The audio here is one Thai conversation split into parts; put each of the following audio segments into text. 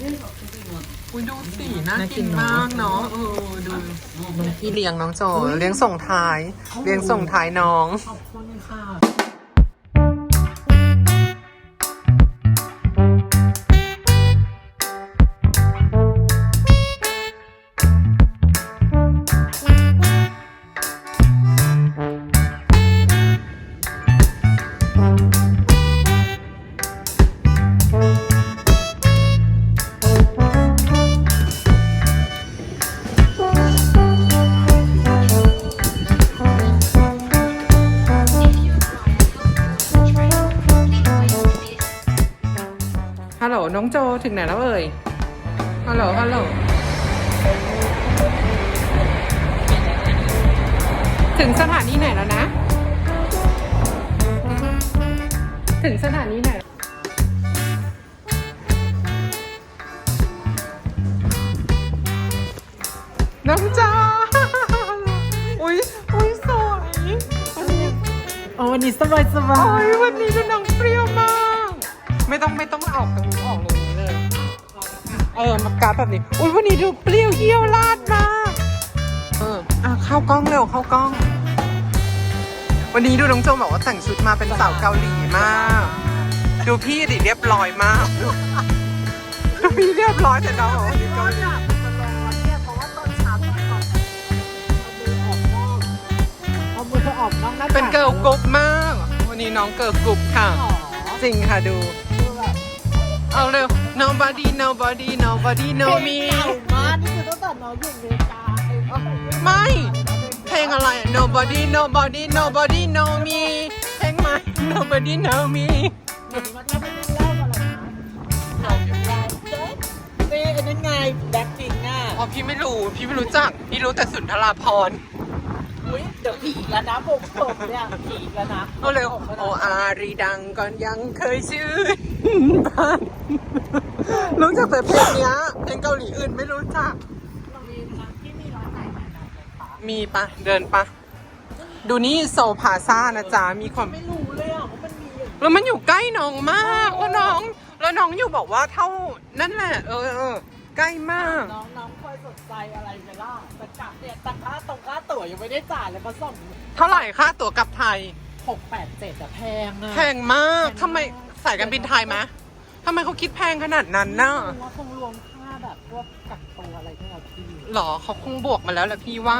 อุ้ยดูสีน่ากินมากเนาะเออดูน้องพี่เลี้ยงน้องโจเลี้ยงส่งท้าย เลี้ยงส่งท้ายน้อง ขอบคุณค่ะ ฮัลโหลน้องโจถึงไหนแล้วเอ่ย ฮัลโหล ฮัลโหล ถึงสถานีไหนแล้วนะ ถึงสถานีไหนน้องโจอุ้ยอุ้ยสวยวันนี้อ๋อวันนี้สบายสบาโอ้ยยวันนี้เป็นน้องเปรี้ยวมาก ไม่ต้องไม่ต้องออกตรงนี้ออกตรงนี้เลย เออมากราฟแบบนี้ อุ้ยวันนี้ดูเปรี้ยวเยี่ยวลาดมากเอออะเข้ากล้องเร็วเข้ากล้อง วันนี้ดูน้องโจบอกว่าแต่งชุดมาเป็นสาวเกาหลีมาก ดูพี่ดิเรียบร้อยมากดูดูพี่เรียบร้อยแต่น้องบอกว่าพี่เกาหลีเนี่ยเพราะว่าตอนเช้าตอนก่อนเอามือออกนอกเอามือออกนอกหน้าเป็นเกิร์ลกรุ๊ปมาก วันนี้น้องเกิร์ลกรุ๊ปค่ะหรอจริงค่ะดูคือแบบ เอาเร็ว nobody nobody nobody know me เก่ามากนี่คือตั้งแต่น้องอยู่อเมริกาไอ้เอาไปไม่ เพลงอะไรอะ nobody nobody nobody know me เพลงใหม่ nobody know me เดี๋ยวมันจะไม่ได้เล่าอะไรนะถามอยู่แล้วเจ๊นี่อันนั้นไงแบ็คพิงอะอ๋อพี่ไม่รู้ พี่ไม่รู้จัก พี่รู้แต่สุนทราพรณ์อุ้ยเดี๋ยวผีอีกแล้วนะผมผมเนี่ยผีอีกแล้วนะก็เร็วผมแล้วนะโออารีดังก่อนยังเคยชื่อบ้าน รู้จักแต่เพลงเนี้ยเพลงเกาหลีอื่นไม่รู้จักมีร้านที่มีร้านไหนแนะนำไหมคะมีปะเดินปะดูนี่โซพาซ่านะจ๊ะมีความไม่รู้เลยอะว่ามันมีอย่างแล้วมันอยู่ใกล้น้องมากแล้วน้อง แล้วน้องอยู่บอกว่าเท่านั่นแหละ เออเออใกล้มาก น้องน้องเคยสนใจอะไรไหมล่ะแต่กะเนี่ยแต่ค่าตรงค่าตั๋วยังไม่ได้จ่ายเลยมาส่งเท่าไหร่ค่าตั๋วกลับไทยหกแปดเจ็ดแต่แพงอะแพงมากทำไมสายการบินไทยไหม ทำไมเขาคิดแพงขนาดนั้นน่ะไม่รู้ว่าคงรวมค่าแบบพวกกักตัวอะไรที่เราพี่หรอเขาคงบวกมาแล้วแหละพี่ว่า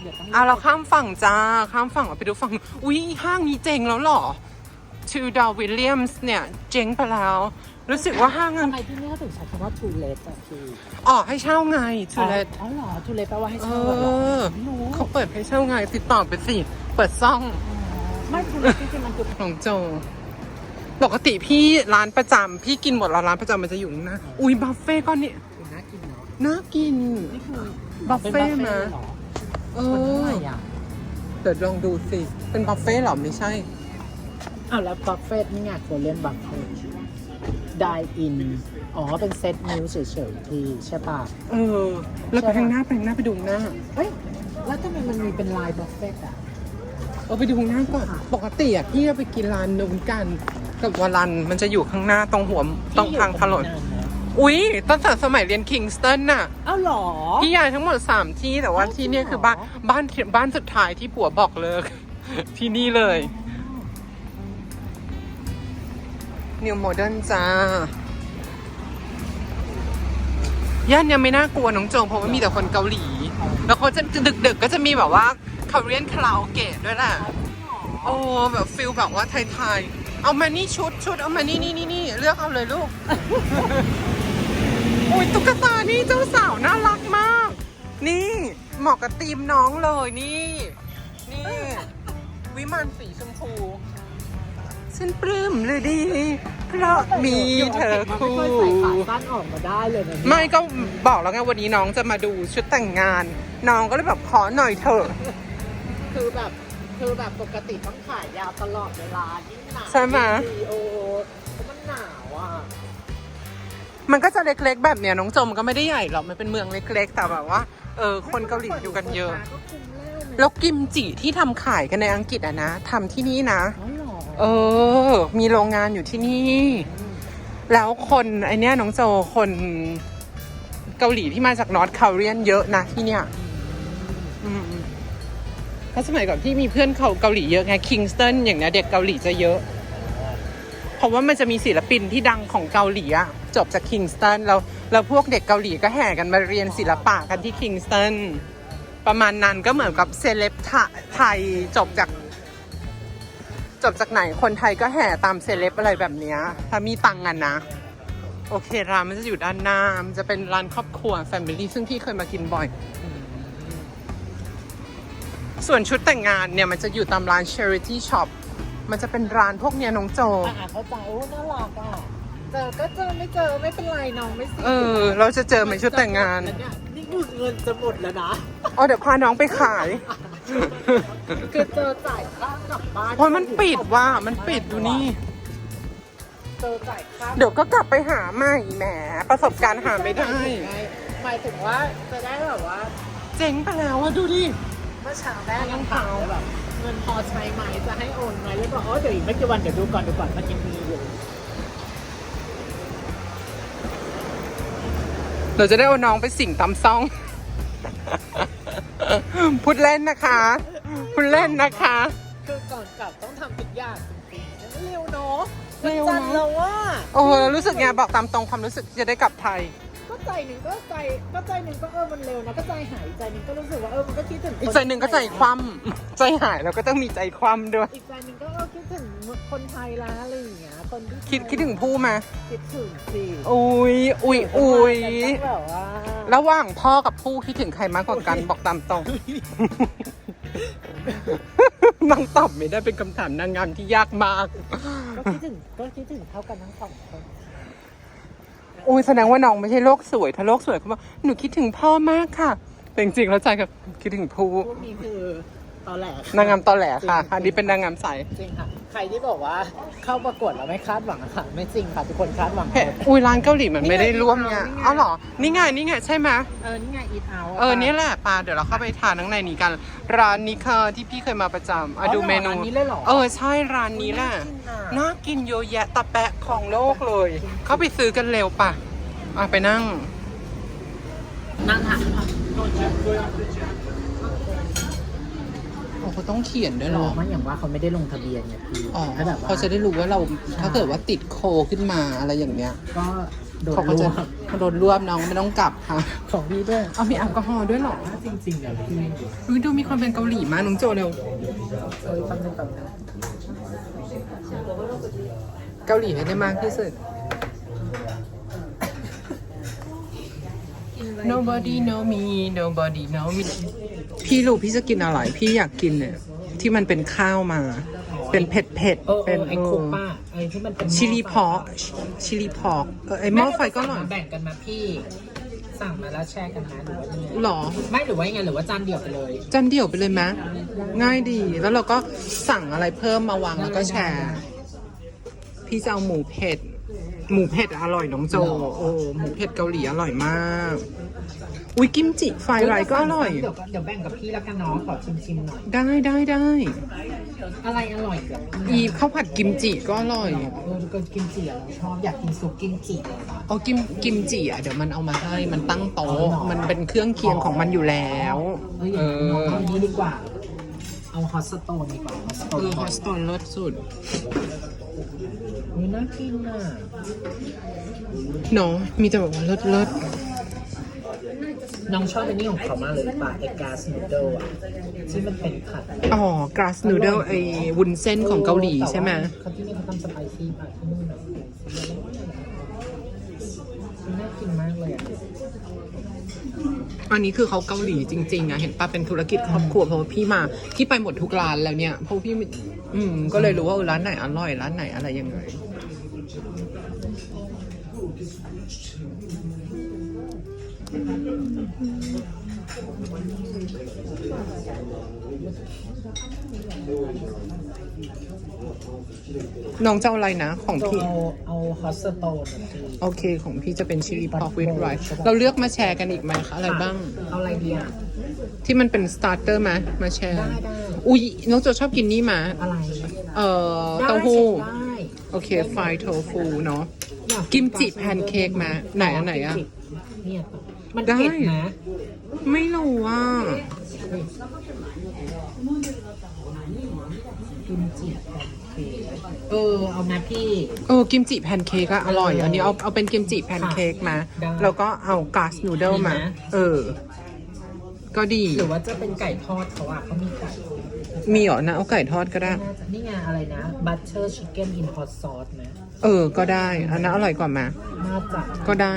เดี๋ยวต้องอะเราข้ามฝั่งจ้า ข้ามฝั่งไปดูฝั่ง อุ้ยห้างนี้เจ๊งแล้วเหรอชูดาวิลเลียมส์เนี่ย เจ๊งไปแล้ว รู้สึกว่าห้างนั้นทำไมที่นี่เขาถึงใช้คำว่า too late อะพี่ออกให้เช่าไงชูเลตอ๋อเหรอ too late แปลว่าให้เอเช่าเหรออไม่รู้เขาเปิดให้เช่าไงติดต่อไปสิ เปิดซ่อง ไม่ too late จริงๆมันคือ ของโจ ปกติพี่ร้านประจำพี่กินหมดแล้วร้านประจำมันจะอยู่ข้างหนะ อุ้ยบัฟเฟ่ก็เนี่ยน่ากินเนาะน่ากิน นี่คือบัฟเฟ่ป็นมาเหรอเอคนเท่าไหอร่อะเดี๋ยวลองดูสิ เป็นบัฟเฟ่ต์เหรอไม่ใช่ อ้าวแล้วบัฟเฟ่ต์นี่ไงโคเรียนบัฟเฟ่ต์ไดอิน อ๋อ เป็นเซตนิ้วเฉยๆที่ใช่ป่ะ เออ แล้วไปข้างหน้าไปข้างหน้าไปดูข้างหน้า เฮ้ย แล้วทำไมมันมีเป็นลายบัฟเฟ่ต์อะ เออไปดูข้างหน้าก่อนปกติอะพี่จะไปกินร้านนู้นกัน กับวารันมันจะอยู่ข้างหน้าตรงหัวตรงทางถนน อุ๊ยตั้งแต่สมัยเรียนคิงสตันน่ะ เอ้าเหรอพี่ย้ายทั้งหมด 3 ที่แต่ว่าอ้าวที่เนี่ยจริงคือเหรอบ้านบ้านบ้านสุดท้ายที่ผัวบอกเลิก ที่นี่เลย New Modern จ้าย่านยังไม่น่ากลัวน้องโจงเพราะว่ามีแต่คนเกาหลี แล้วเขาจะดึกๆก็จะมีแบบว่าคาเรียนคลาวเกตด้วยแหละโอ้แบบฟิลแบบว่าไทยๆ เอามานี่ชุดชุดเอามานี่นี่นี่นี่เลือกเอาเลยลูก อุ้ยตุ๊กตานี่เจ้าสาวน่ารักมาก นี่เหมาะกับธีมน้องเลยนี่ นี่ วิมานสีชมพู ฉันปลื้มเลยดี เพราะมีเธอคู่ไม่ค่อยใส่ขาสั้นออกมาได้เลยนะเนี่ยไม่ก็บอกแล้วไงวันนี้น้องจะมาดูชุดแต่งงาน น้องก็เลยแบบขอหน่อยเถอะ คือแบบ คือแบบปกติต้องขายยาวตลอดเวลายิ่งหนาวใช่ไหม ยิ่งดีโอเพราะมันหนาวอะมันก็จะเล็กๆแบบเนี้ยน้องจมก็ไม่ได้ใหญ่หรอกมันเป็นเมืองเล็กๆ แต่แบบว่าเออคนเกาหลีอยู่กันเยอะ ก็คุ้มแล้วนะแล้วกิมจิที่ทำขายกันในอังกฤษอะนะทำที่นี่นะ อ๋อเหรอเออ มีโรงงานอยู่ที่นี่ แล้วคนไอเนี้ยน้องโจคนเกาหลีที่มาจากนอร์ทคาเรียนเยอะนะที่เนี้ยอืม เพราะสมัยก่อนพี่มีเพื่อนเขาเกาหลีเยอะไงคิงสตันอย่างเนี้ยเด็กเกาหลีจะเยอะ เพราะว่ามันจะมีศิลปินที่ดังของเกาหลีอะจบจากคิงสตันแล้วแล้วพวกเด็กเกาหลีก็แห่กันมาเรียนศิลปะกันที่คิงสตันประมาณนั้นก็เหมือนกับเซเลบไทยจบจาก จบจากไหนคนไทยก็แห่ตามเซเลบอะไรแบบนี้ถ้ามีตังกันนะ โอเคร้านมันจะอยู่ด้านหน้ามันจะเป็นร้านครอบครัวแฟมิลี่ซึ่งพี่เคยมากินบ่อย ส่วนชุดแต่งงานเนี่ยมันจะอยู่ตามร้าน charity shop มันจะเป็นร้านพวกเนี้ยน้องโจ อะเข้าใจโอ้น่ารักอะเจอก็เจอไม่เจอไม่เป็นไรน้องไม่สิเออ เราจะเจอไหมชุดแต่งงาน แล้วเนี่ยนี่คือเงินจะหมดแล้วนะเอาเดี๋ยวพาน้องไปขายคือเจอจ่ายค่ากลับบ้านเพราะมันปิดว่ามันปิดดูนี่ เจอจ่ายค่า เดี๋ยวก็กลับไปหาใหม่แหมประสบการณ์หาไม่ได้ หมายถึงว่าจะได้แบบว่า เจ๋งไปแล้วอะดูดิ เมื่อเช้าแม่ยังถามเลยแบบเงินพอใช้ไหมจะให้โอนไหมแล้วบอกอ๋อเดี๋ยวอีกไม่กี่วันเดี๋ยวดูก่อนดูก่อนมันยังมีอยู่เราจะได้เอาน้องไปสิ่งตำซ่อง พูดเล่นนะคะ พูดเล่นนะคะ คือก่อนกลับต้องทำทุกอย่างจริงๆเร็วเนาะเร็วจันเนอะแล้วว่า โอ้โหรู้สึกไงบอกตามตรงความรู้สึกที่จะได้กลับไทยก็ ใจหนึ่งก็ใจก็ใจหนึ่งก็เออมันเร็วนะก็ใจหายใจหนึ่งก็รู้สึกว่าเออมันก็คิดถึงอีกใจหนึ่งก็ใจคว่ำใจหายแล้วก็ต้องมีใจคว่ำด้วย อีกใจหนึ่งก็เออคิดถึงคนไทยละอะไรอย่างเงี้ยคนที่คิดคิดถึงผู้มาคิดถึงสิอุ้ยอุ้ยอุ้ยแต่ต้องแบบว่าระหว่างพ่อกับผู้คิดถึงใครมากกว่ากันบอกตามตรงนางตอบไม่ได้เป็นคำถามนางงามที่ยากมาก ก็คิดถึงก็คิดถึงเท่ากันทั้งสองคน โอ้ยแสดงว่าน้องไม่ใช่โลกสวย ถ้าโลกสวยเขาบอกหนูคิดถึงพ่อมากค่ะแต่จริงๆแล้วใจกับคิดถึงผู้ นี่คือ ตอนแหลนางงามตอแหลค่ะ อันนี้เป็นนางงามใสจริงค่ะ ใครที่บอกว่าเข้าประกวดแล้วไม่คาดหวังอะค่ะ ไม่จริงค่ะทุกคนคาดหวังหมเฮ้ยด อุ้ยร้านเกาหลีมันไม่ได้ร่วมไงนี่ไงอ้าวเหรอ นี่ไงนี่ไงใช่ไหมเออ นี่ไงอีทเอาเออนี่แหละปาเดี๋ยวเราเข้าไปทานข้างในนี้กัน ร้านนี้ค่ะที่พี่เคยมาประจำอะดูเมนูร้านนี้เลยเหรอเออใช่ร้านนี้แหละ น่ากินเยอะแยะตะแปะของโลกเลย เข้าไปซื้อกันเร็วป่ะ อะไปนั่ง นั่งค่ะ โอ้เขาต้องเขียนด้วยหเหรรออมันอย่างว่าเขาไม่ได้ลงทะเบียนไงพี่อ๋อถ้าแบบว่าเขาจะได้รู้ว่าเราถ้าเกิดว่าติดโคขึ้นมาอะไรอย่างเนี้ย ก็โดนเขาก็รจะวมโดนรวบน้องไม่ต้องกลับค่ะ ของพี่ด้วยเอามีแอลกอฮอล์ด้วยเหรอจริงๆเดี๋ยวพี่อุ้ยดูมีความเป็นเกาหลีมากน้องโจเร็ว เอ้ยแป๊บนึงแป๊บนึงเกาหลีให้ได้มากที่สุด nobody know me nobody know me พี่รู้พี่จะกินอะไร พี่อยากกินเนี่ยที่มันเป็นข้าวมา เป็นเผ็ดเผ็ดๆเออเอเป็นอไอ้โคป้าไอ้ที่มันเป็นชิลลี่พอกชิลลี่พอกเออไอหม้อไฟก็อร่อยแบ่งกันมาพี่สั่งมาแล้วแชร์กันนะหรือว่ายังไงหรอ ไม่หรือว่ายังไงหรือว่าจานเดียวไปเลยจานเดี่ยวไปเลยไหมง่ายดีแล้วเราก็สั่งอะไรเพิ่มมาวางแล้วก็แชร์ พี่จะเอาหมูเผ็ด หมูเผ็ดอร่อยน้องโจ โอ้หมูเผ็ดเกาหลีอร่อยมาก อุ้ยกิมจิไฟไรก็อร่อย เดี๋ยวเดี๋ยวแบ่งกับพี่แล้วกันน้องขอชิมชิมๆหน่อย ได้ได้ได้อะไรอร่อยกับอีข้าวผัดกิมจิก็อร่อยเออก็กิมจิอะเราชอบอยากกินซุปกิมจิเอากิมกิมจิอะเดี๋ยวมันเอามาให้มันตั้งโต๊ะอ๋อเหรอมันเป็นเครื่องเคียงของมันอยู่แล้ว เอออเอย่างนี้อเอาอันนี้ดีกว่า เอาฮอตสโตนดีกว่าฮอตสโตเอนอฮอสตอนเลิศสุด นี่น่ากินอะเนาะมีแต่แบบว่าเลิศเลิศน้องชอบอันนี้ของเขามากเลยป่ะไอ้กาสนูโดอะที่มันเป็นผัดอ๋อกราสนูเดิลไอ้วุ้นเส้นของเกาหลีใช่ไหมเขาที่นี่เขาทำสไปซี่ป่ะที่นู่นอะน่ากินมากเลยอะอันนี้คือเขาเกาหลีจริงๆอะเห็นปะเป็นธุรกิจครอบครัวเพราะว่าพี่มาพี่ไปหมดทุกร้านแล้วเนี่ยเพราะพี่ไม่ อืมก็เลยรู้ว่าร้านไหนอร่อยร้านไหนอะไรยังไง น้องเจ้าอะไรนะ ของพี่ เอาเอาฮอตสโตนอะพี่โอเค ของพี่จะเป็นชิลลี่พอกวิดไรซ์เราเลือกมาแชร์กันอีกไหมคะ อะไรบ้าง เอาอะไรดีอะ ที่มันเป็นสตาร์เตอร์ไหมมาแชร์ ได้ได้อุ้ยน้องโจชอบกินนี่มา อะไร เอ่อเต้าหู้ได้โอเค ไฟโทฟูเนาะไอยากิมจิแพนเค้กมา ไหนอันไหนอะเนี่ยมันได้เผ็ดนะ ไม่รู้ว่ากิมจิแพนเค้ก เออเอามาพี่ เออกิมจิแพนเค้กอะอร่อย อันนี้เอาเอาเป็นกิมจิแพนเค้กมาได้ แล้วก็เอากาสนูเดิลมาดีนะเออ ก็ดี หรือว่าจะเป็นไก่ทอดเขาอะเขามีไก่มีเหรอนะเอาไก่ทอดก็ได้ น่าจะนี่ไงอะไรนะ butter chicken in hot sauce นะเออ ก็ได้ อันนั้นอร่อยกว่ามา น่าจะก็ได้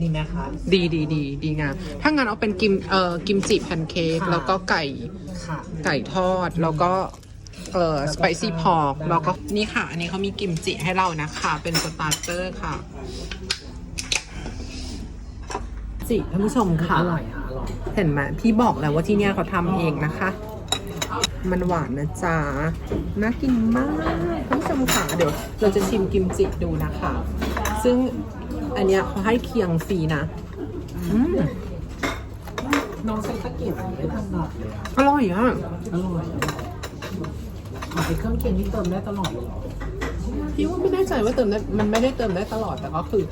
ดีไหมคะ ดีดีดีดีงามถ้างั้นเอาเป็นกิมเอ่อกิมจิแพนเค้กค่ะ แล้วก็ไก่ค่ะ ไก่ทอดแล้วก็ เอ่อแล้วก็สไปซี่พอกได้แล้วก็นี่ค่ะ อันนี้เขามีกิมจิให้เรานะคะ เป็นสตาร์เตอร์ค่ะ จิท่านผู้ชมค่ะ อร่อยอะอร่อยเห็นไหมพี่บอกแล้วว่าที่เนี่ยเขาทำเองนะคะ มันหวานนะจ๊ะน่ากินมากท่านผู้ชมค่ะเดี๋ยวเราจะชิมกิมจิดูนะคะ ซึ่งอันเนี้ยเขาให้เคียงฟรีนะอืมน้องใช้ตะเกียบไม่ถนัดเลยอะอร่อยอะ อร่อย เอาไปเครื่องเคียงที่เติมได้ตลอดเลยเหรอพี่ว่าไม่แน่ใจว่าเติมได้มันไม่ได้เติมได้ตลอดแต่ก็คือ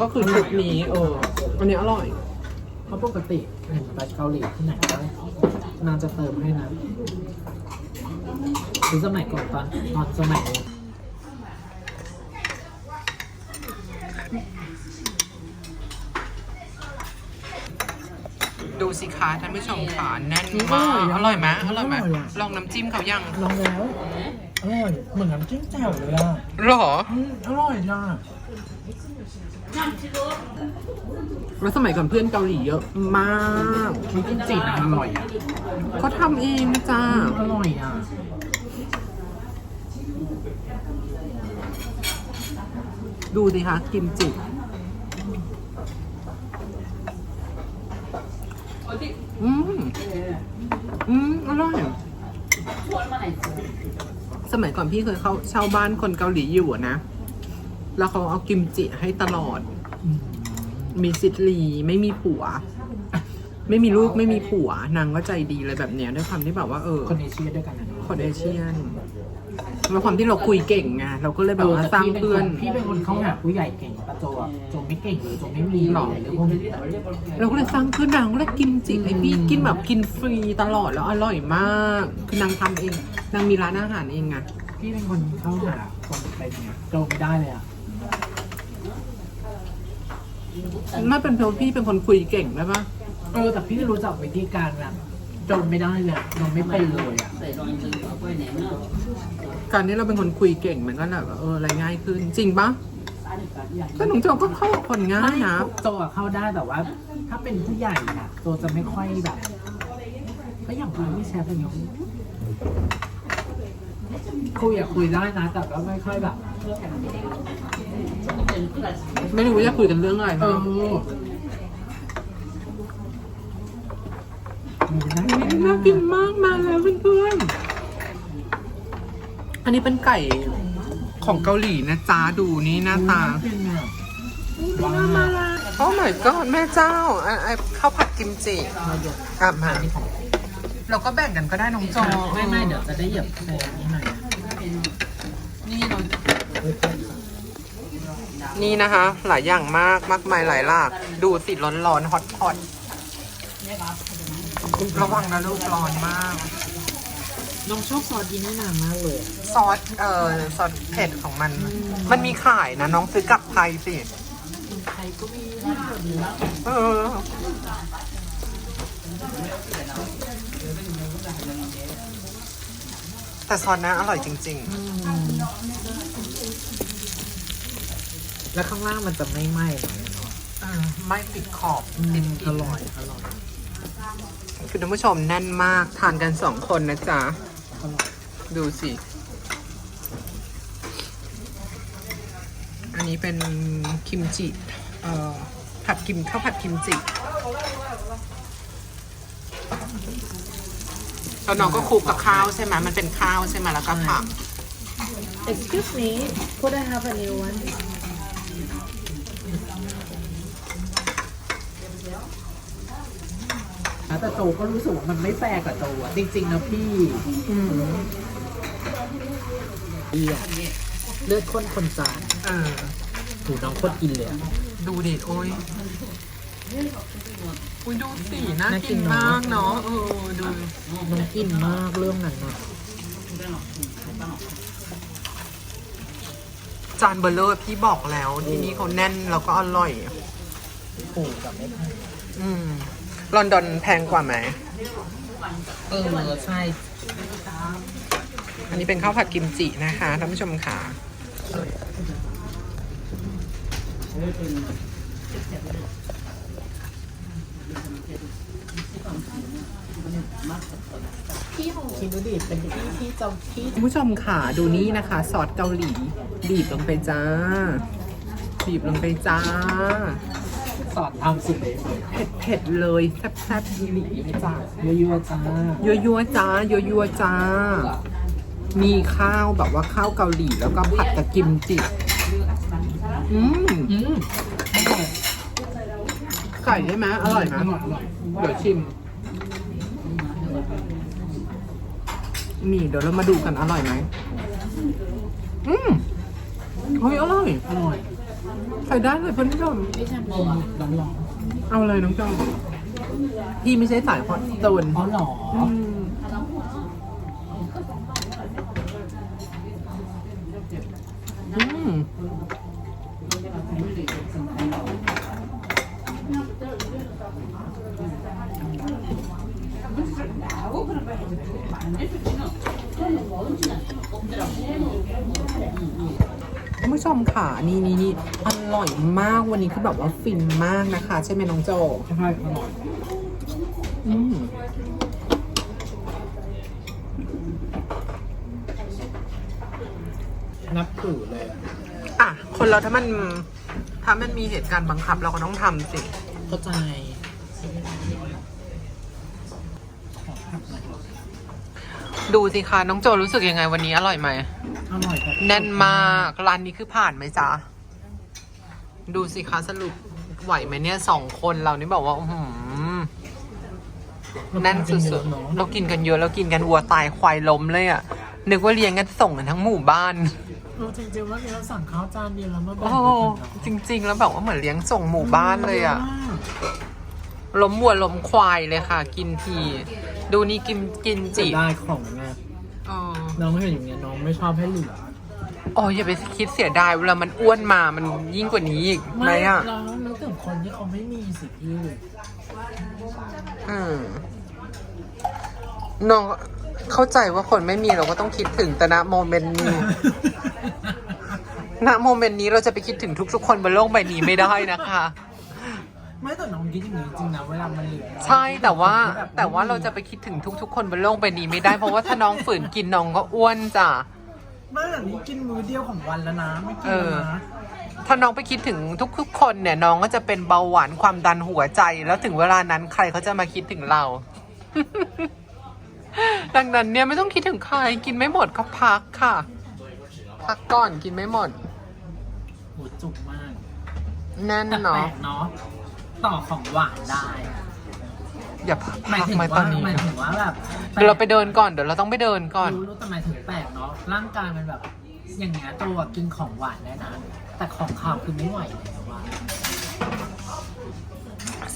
ก็คือชุดนี้เอออันนี้อร่อย เพราะปกติเห็นไปเกาหลีที่ไหนก็นางจะเติมให้นะหรือสมัยก่อนตอนตอนสมัย สิคะท่านผู้ชมค่ะแน่นมากอร่อยไหมอร่อยไหมลองน้ำจิ้มเขายังลองแล้วอร่อยเหมือนน้ำจิ้มแจ่วเลยอะหรออืมอร่อยจ้ะแล้วสมัยก่อนเพื่อนเกาหลีเยอะมากน้ำจิ้มจีนอร่อยอะเขาทำเองนะจ้าอร่อยอะดูสิคะกิมจิ อืม อืม อร่อย สมัยก่อนพี่เคยเข้าเช่าบ้านคนเกาหลีอยู่อะนะ แล้วเขาเอากิมจิให้ตลอดอืมมีซิดลีไม่มีผัว ไม่มีลูกไม่มีผัวนางก็ใจดีเลยแบบเนี้ยด้วยความที่แบบว่าเออคนเอเชียด้วยกันนะเนอะคนเอเชียนแล้วความที่เราคุยเก่งไงเราก็เลยแบบว่าสร้างเพื่อน พี่เป็นคนเข้าหาผู้ใหญ่เก่งปะโจอะโจ ไม่เก่งเลยโจไม่มีหรอเลยพวกนี้เราก็เลยสร้างเพื่อนนางก็เลยกินจิให้พี่กินแบบกินฟรีตลอดแล้วอร่อยมากคือนางทำเองนางมีร้านอาหารเองไงพี่เป็นคนเข้าหาคนเป็นเนี่ยโจไม่ได้เลยอะไม่เป็นเพราะพี่เป็นคนคุยเก่งได้ปะเออแต่พี่รู้จักวิธีการแบบโจไม่ได้เลยอะโจไม่เป็นเลยอะการนี้เราเป็นคนคุยเก่งมันก็แบบว่าเอออะไรง่ายขึ้นจริงปะ ก็หนุ่มโจก็เข้ากับคนง่ายนะโจอะเข้าได้แต่ว่า ถ้าเป็นผู้ใหญ่อะโจจะไม่ค่อยแบบก็อย่างคุณพี่แชร์เป็นอย่างนี้คุยอะคุยได้นะแต่ก็ไม่ค่อยแบบ ไม่รู้จะคุยกันเรื่องอะไรเอนะอมันน่าอุ๊ยน่ากินมากมาแล้วเพื่อนๆอันนี้เป็นไก่ ของเกาหลีนะจ้าดูนี่หน้าตาเป็นอะว้ามาละโอ้ my god แม่เจ้าอะอะข้าวผัดกิมจิมาหยดอะมาอันนี้ของเราก็แบ่งกันก็ได้น้องจอไม่ไม่เดี๋ยวจะได้เหยียบแค่นี้หน่อยนะนี่เนาะนี่นะคะ หลายอย่างมากมากมายหลายหลาก ดูสิร้อนๆฮอตฮอตระวังนะลูกร้อนมาก น้องชอบซอสยีนี่นานมากเลยอะซอสเอ่อซอสเผ็ดของมัน มันมีขายนะ น้องซื้อกลับไทยสิ ใครก็มีแบบนี้เออ แต่ซอสนะอร่อยจริง แล้วข้างล่างมันจะไม่ไหม้หน่อยเนาะๆเออไม่ติดขอบอืมติดอร่อยอร่อย คือท่านผู้ชมแน่นมาก ทานกันสองคนนะจ๊ะอร่อย ดูสิ อันนี้เป็นคิมจิเอ่อผัดกิมข้าวผัดกิมจิแล้วน้องก็คลุกกับข้าวใช่ไหมมันเป็นข้าวใช่ไหมแล้วก็ผัก Excuse me could I have a new one แต่โจก็รู้สึกว่ามันไม่แฟร์กับโจอะจริงๆนะพี่อืม เลือดเลือดข้นคนจานเออ ถูน้องโคตรกินเลยอะ ดูดิโอ้ยอุ้ยดูสีน่าน่ากิกินนเนอะ มากเนาะเออดูน้องกินมากเรื่องนั้นอะจานเบลเลอร์พี่บอกแล้ว ที่นี่เขาแน่นแล้วก็อร่อย ถูกกับไม่แพงอืมลอนดอนแพงกว่าไหม เออใช่ อันนี้เป็นข้าวผัดกิมจินะคะท่านผู้ชมค่ะพี่ของคิดดูดิเป็นพี่ที่เจ้าพี่คุณผู้ชมค่ะดูนี่นะคะซอสเกาหลีบีบลงไปจ้าบีบลงไปจ้าสอนทำสุดเลยเผ็ดเผ็ดๆเลยแซ่บแซ่บอีหลีจ้ายั่วๆจ้ายัวยัวๆจ้ายัวยัวๆจ้า มีข้าวแบบว่าข้าวเกาหลีแล้วก็ผัดกับกิมจิ อืมอืมไก่ได้ไหมอร่อยไหมอร่อยอร่อยเดี๋ยวชิม นี่เดี๋ยวเรามาดูกันอร่อยไหมอืมเฮ้ยอร่อยอร่อยใส่ได้เลยเพื่อนผู้ชมไม่ใช่ร้อนร้อนร้อนเอาเลยน้องจองพี่ไม่ใช่สายฮอตโซนอ๋อหรอม คุณผู้ชมค่ะ นี่นี่นี่อร่อยมากวันนี้คือแบบว่าฟินมากนะคะ ใช่ไหมน้องโจใช่อร่อยอืมนับถือเลยอะอะ คนเราถ้ามัน ถ้ามันมีเหตุการณ์บังคับเราก็ต้องทำสิเข้าใจขอพักหน่อยดูสิคะน้องโจรู้สึกยังไงวันนี้อร่อยไหมอ ร่อยครับแน่นมาก ร้านนี้คือผ่านไหมจ๊ะ ดูสิคะสรุปไหวไหมเนี่ยสองคนเรานี่บอกว่าอื้อหือแน่นสุดๆเนาะเรากินกันเยอะแล้วกินกันวัวตายควายล้มเลยอะนึกว่าเลี้ยงกันส่งกันทั้งหมู่บ้านเออจริงๆว่าเราสั่งข้าวจานเดียวแล้วมาแบ่โอ้งโหกันจริง ๆ แล้วแบบว่าเหมือนเลี้ยงส่งหมู่บ้านเลยอะล้มวัวล้มควายเลยค่ะ กินที ดูนี่กินกินจะจิได้ของไงเออน้องเห็นอย่างเงี้ยน้องไม่ชอบให้เหลือโอ้ยอย่าไปคิดเสียดายเวลามันอ้วนมามันยิ่งกว่านี้อีกไหมอะเรานึกถึงคนที่เขาไม่มีสิพี่อืมน้องเข้าใจว่าคนไม่มีเราก็ต้องคิดถึงแต่ณโมเมนต์นี้ ณโมเมนต์นี้เราจะไปคิดถึงทุกๆคนบนโลกใบนี้ไม่ได้นะคะ ไม่แต่น้องคิดอย่างนี้จริงนะเวลามันเหลือใช่แต่ว่าแต่ว่าเราจะไปคิดถึงทุก ๆ คนบนโลกใบนี้ไม่ได้เพราะว่าถ้าน้องฝืนกินน้องก็อ้วนจ้ะไม่แบบนี้กินมื้อเดียวของวันแล้วนะไม่กินเออแล้วนะถ้าน้องไปคิดถึงทุกๆคนเนี่ยน้องก็จะเป็นเบาหวานความดันหัวใจ แล้วถึงเวลานั้นใครเขาจะมาคิดถึงเรา ดังนั้นเนี่ยไม่ต้องคิดถึงใครกินไม่หมดก็พักค่ะ พักก่อนกินไม่หมด โหจุกมาก แน่นแต่แปลเนาะกเนาะ ต่อของหวานได้อย่าพักหมายพักถึงมาตอว่านนี้หมายถึงว่าแบบเดี๋ยวเราไปเดินก่อนเดี๋ยวเราต้องไปเดินก่อน รู้รู้แต่หมายถึงแปลกเนาะร่างกายมันแบบอย่างเงี้ยตัวกินของหวานได้นะแต่ของคาวคือไม่ไหวเลยนะว่า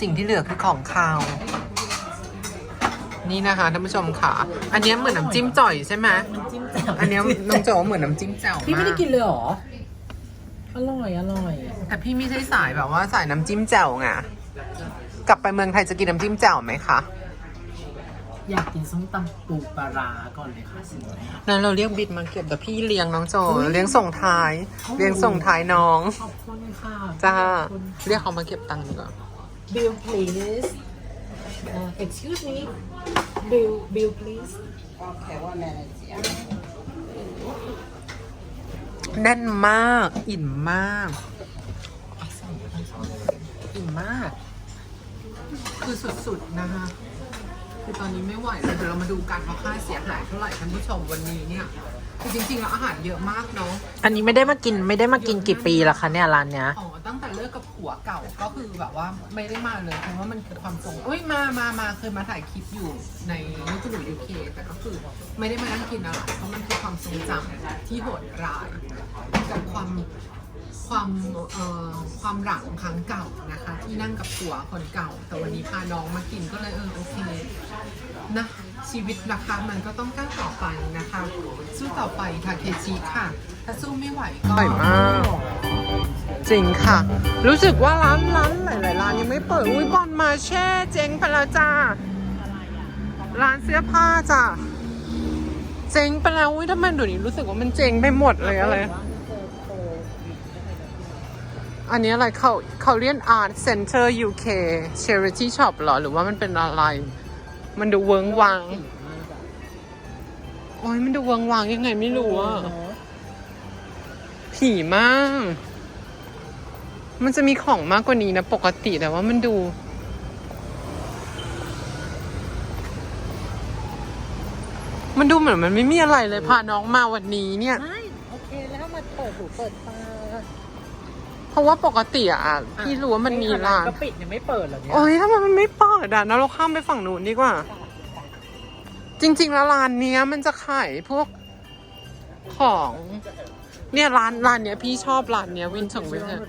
สิ่งที่เหลือคือของคาว นี่นะคะท่านผู้ชมค่ะ อันเนี้ยเหมือนน้ำจิ้มจ่อยใช่ไหมมันจิ้มแจ่วอันเนี้ยน้องโจเหมือนน้ำจิ้มแจ่วพี่ไม่ได้ากกินเลยเหรอ อร่อย อร่อย แต่พี่ไม่ใช่สายแบบว่าสายน้ำจิ้มแจ่วไงกลับไปเมืองไทยจะกินน้ำจิ้มแจ่วไหมคะอยากกินส้มตำปูปลาร้าก่อนเลยค่ะสิแม่นั้นเราเรียกบิดมาเก็บแต่พี่เลี้ยงน้องโจเลี้ยงส่งท้าย เลี้ยงส่งท้ายน้องขอบคุณค่ะจ้าขอบคุณเรียกเขามาเก็บตังค์ดีกว่า Bill please uh, excuse me Bill Bill please แน่นมาก อิ่มมาก อิ่มมาก คือสุดๆนะคะคือตอนนี้ไม่ไหวแล้วเดี๋ยวเรามาดูกันว่าค่าเสียหายเท่าไหร่ท่านผู้ชมวันนี้เนี่ย คือจริงๆแล้วอาหารเยอะมากเนาะ อันนี้ไม่ได้มากินไม่ได้มากินกี่ปีแล้วคะเนี่ยร้านเนี้ย อ๋อ ตั้งแต่เลิกกับผัวเก่าก็คือแบบว่าไม่ได้มาเลยเพราะว่ามันคือความทรงเอ้ยมามามาเคยมาถ่ายคลิปอยู่ในนิคุหนูยูเคแต่ก็คือไม่ได้มานั่งกินอะไรเพราะมันคือความทรงจำที่โหดร้ายกับความความเอ่อความหลังครั้งเก่านะคะ ที่นั่งกับผัวคนเก่า แต่วันนี้พาน้องมากินก็เลยเออโอเคนะ ชีวิตนะคะมันก็ต้องก้าวต่อไปนะคะ สู้ต่อไปค่ะเคชิค่ะ ถ้าสู้ไม่ไหวก็ อร่อยมาก จริงค่ะ รู้สึกว่าร้านร้านหลายๆร้านยังไม่เปิด อุ้ยบอลมาแช่เจ๊งไปแล้วจ้า ร้านเสื้อผ้าจ้าเจ๊งไปแล้วอุ้ยทำไมเดี๋ยวนี้รู้สึกว่ามันเจ๊งไปหมดเลยอะไร อันนี้อะไรเขาเขาเรียน Art Center UK Charity Shop เหรอ หรือว่ามันเป็นอะไร มันดูเวิงวาง โอ้ยมันดูเวิงวางยังไงไม่รู้อะผีมาก มันจะมีของมากกว่านี้นะปกติแต่ว่ามันดู มันดูเหมือนมันไม่มีอะไรเลยพาน้องมาวันนี้เนี่ย ไม่โอเคแล้วมาเปิดหูเปิดตา เพราะว่าปกติอะพี่รู้ว่ามันมีร้านก็ปิดยังไม่เปิดเหรอเนี่ยโอ้ยทำไมมันไม่เปิดอะนะเราข้ามไปฝั่งนู้นดีกว่า จริง ๆ แล้วร้านเนี้ยมันจะขายพวกของ เนี่ยร้านร้านเนี้ยพี่ชอบร้านเนี้ยวินถึงวินเนี่ย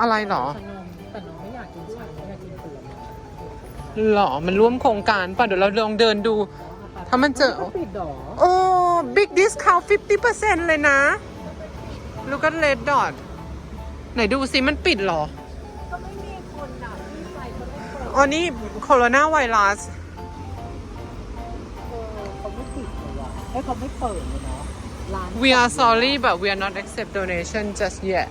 อะไรเหรอขนมแต่น้องไม่อยากกินชาไม่อยากกินผลไม้หรอ มันร่วมโครงการป่ะ เดี๋ยวเราลองเดินดู ถ้ามันเจอก็ปิดดอโอ้ big discount 50%เลยนะลูกก็เลดดอท ไหนดูสิมันปิดเหรอ ก็ไม่มีคนอะที่ใส่ก็ไม่เปิดอ๋อนี่โคโรนาไวรัส เออเขาไม่ปิดเลยว่ะเอ้ยเขาไม่เปิดเลยเนาะร้าน we are sorry but we are not accept donation just yet